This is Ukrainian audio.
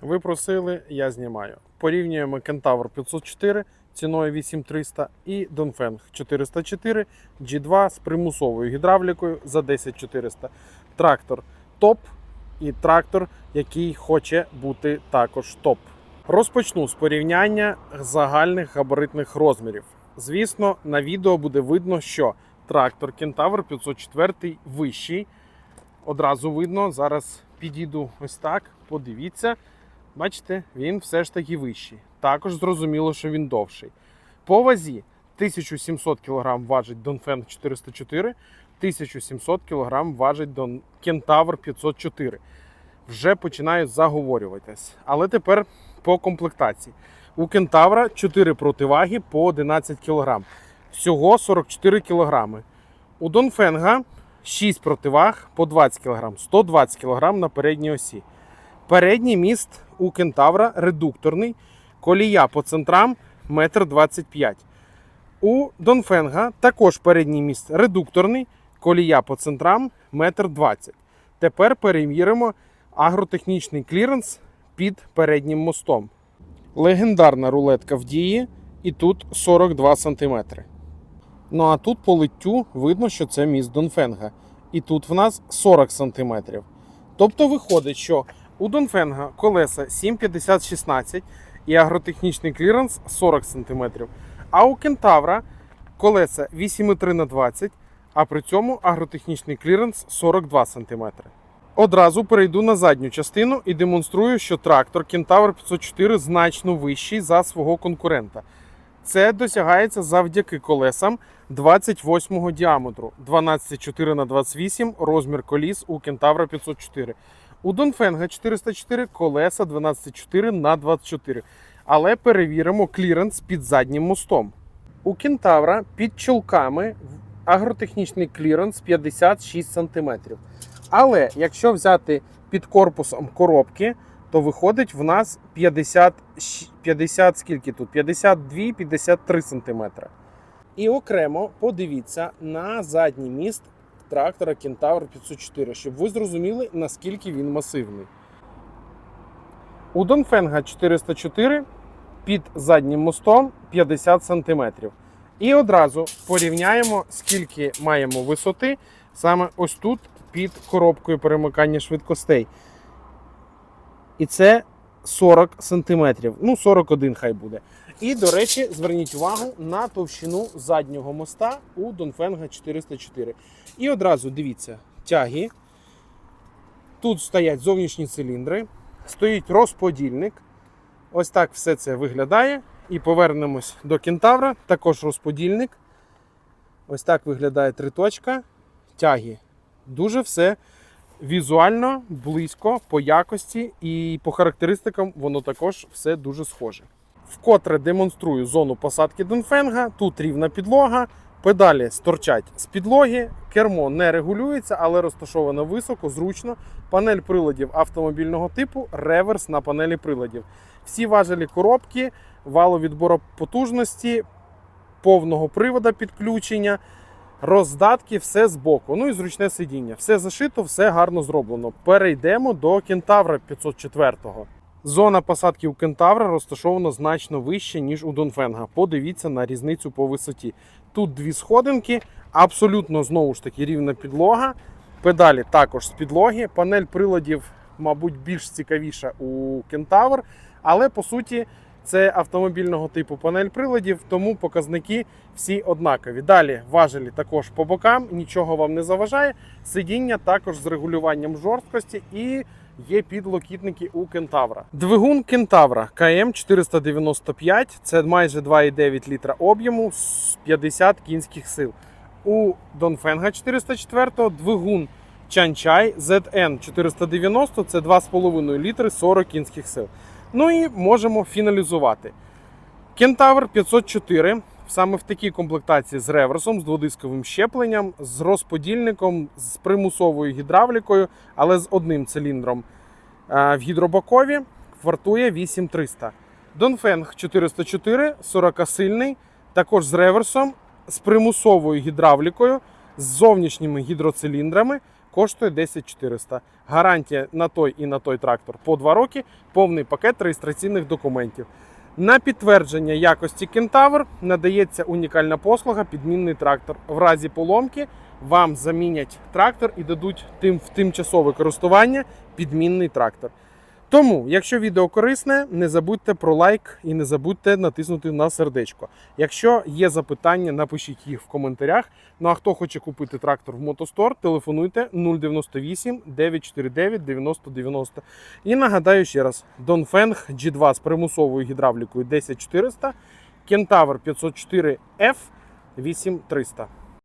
Ви просили, я знімаю. Порівнюємо Кентавр 504 ціною 8300 і Dongfeng 404 G2 з примусовою гідравлікою за 10400. Трактор топ і трактор, який хоче бути також топ. Розпочну з порівняння загальних габаритних розмірів. Звісно, на відео буде видно, що трактор Кентавр 504 вищий. Одразу видно, зараз підійду ось так, подивіться. Бачите, він все ж таки вищий. Також зрозуміло, що він довший. По вазі 1700 кг важить Dongfeng 404, 1700 кг важить Don- Кентавр 504. Вже починаю заговорюватись. Але тепер по комплектації. У Кентавра 4 противаги по 11 кг. Всього 44 кг. У Донфенга 6 противаг по 20 кг, 120 кг на передній осі. Передній міст у Кентавра редукторний, колія по центрам 1,25 м. У Донфенга також передній міст редукторний, колія по центрам 1,20 м. Тепер перевіримо агротехнічний кліренс під переднім мостом. Легендарна рулетка в дії, і тут 42 см. Ну а тут по литтю видно, що це міст Донфенга. І тут в нас 40 см. Тобто виходить, що у Донфенга колеса 7,50-16 і агротехнічний кліренс 40 см. А у Кентавра колеса 8,3 на 20 а при цьому агротехнічний кліренс 42 см. Одразу перейду на задню частину і демонструю, що трактор Кентавр 504 значно вищий за свого конкурента. Це досягається завдяки колесам 28 діаметру, 12,4 на 28 розмір коліс у Кентавра 504. У Донфенга 404 колеса 12,4 на 24. Але перевіримо кліренс під заднім мостом. У Кентавра під чолками агротехнічний кліренс 56 см. Але якщо взяти під корпусом коробки, то виходить в нас 50, 50 скільки тут? 52-53 см. І окремо подивіться на задній міст трактора Кентавр 504, щоб ви зрозуміли, наскільки він масивний. У Донфенга 404 під заднім мостом 50 см. І одразу порівняємо, скільки маємо висоти саме ось тут під коробкою перемикання швидкостей. І це 40 см. Ну, 41 хай буде. І, до речі, зверніть увагу на товщину заднього моста у Донфенга 404. І одразу дивіться, тяги. Тут стоять зовнішні циліндри, стоїть розподільник. Ось так все це виглядає. І повернемось до кентавра. Також розподільник. Ось так виглядає триточка. Тяги. Дуже все візуально близько по якості і по характеристикам воно також все дуже схоже. Вкотре демонструю зону посадки Донфенга. Тут рівна підлога, педалі сторчать з підлоги, кермо не регулюється, але розташовано високо, зручно. Панель приладів автомобільного типу, реверс на панелі приладів. Всі важелі коробки, валовідбору потужності, повного привода підключення, роздатки, все збоку. Ну і зручне сидіння. Все зашито, все гарно зроблено. Перейдемо до Кентавра 504-го. Зона посадки у Кентавра розташована значно вище, ніж у Донфенга. Подивіться на різницю по висоті. Тут дві сходинки, абсолютно знову ж таки рівна підлога. Педалі також з підлоги. Панель приладів, мабуть, більш цікавіша у Кентавр, але по суті це автомобільного типу панель приладів, тому показники всі однакові. Далі важелі також по бокам, нічого вам не заважає. Сидіння також з регулюванням жорсткості і є підлокітники у Кентавра. Двигун Кентавра КМ 495, це майже 2,9 літра об'єму, з 50 кінських сил. У Донфенга 404 двигун Чанчай ZN 490, це 2,5 літри 40 кінських сил. Ну і можемо фіналізувати. Кентавр 504 саме в такій комплектації з реверсом, з дводисковим щепленням, з розподільником, з примусовою гідравлікою, але з одним циліндром е, в гідробакові вартує 8300. Донфенг 404, 40-сильний, також з реверсом, з примусовою гідравлікою, з зовнішніми гідроциліндрами, коштує 10400. Гарантія на той і на той трактор по 2 роки, повний пакет реєстраційних документів. На підтвердження якості Кентавр надається унікальна послуга підмінний трактор. В разі поломки вам замінять трактор і дадуть тим в тимчасове користування підмінний трактор. Тому, якщо відео корисне, не забудьте про лайк і не забудьте натиснути на сердечко. Якщо є запитання, напишіть їх в коментарях. Ну а хто хоче купити трактор в Мотостор, телефонуйте 098 949 9090. І нагадаю ще раз: Dongfeng G2 з примусовою гідравлікою 10400, Кентавр 504F 8300.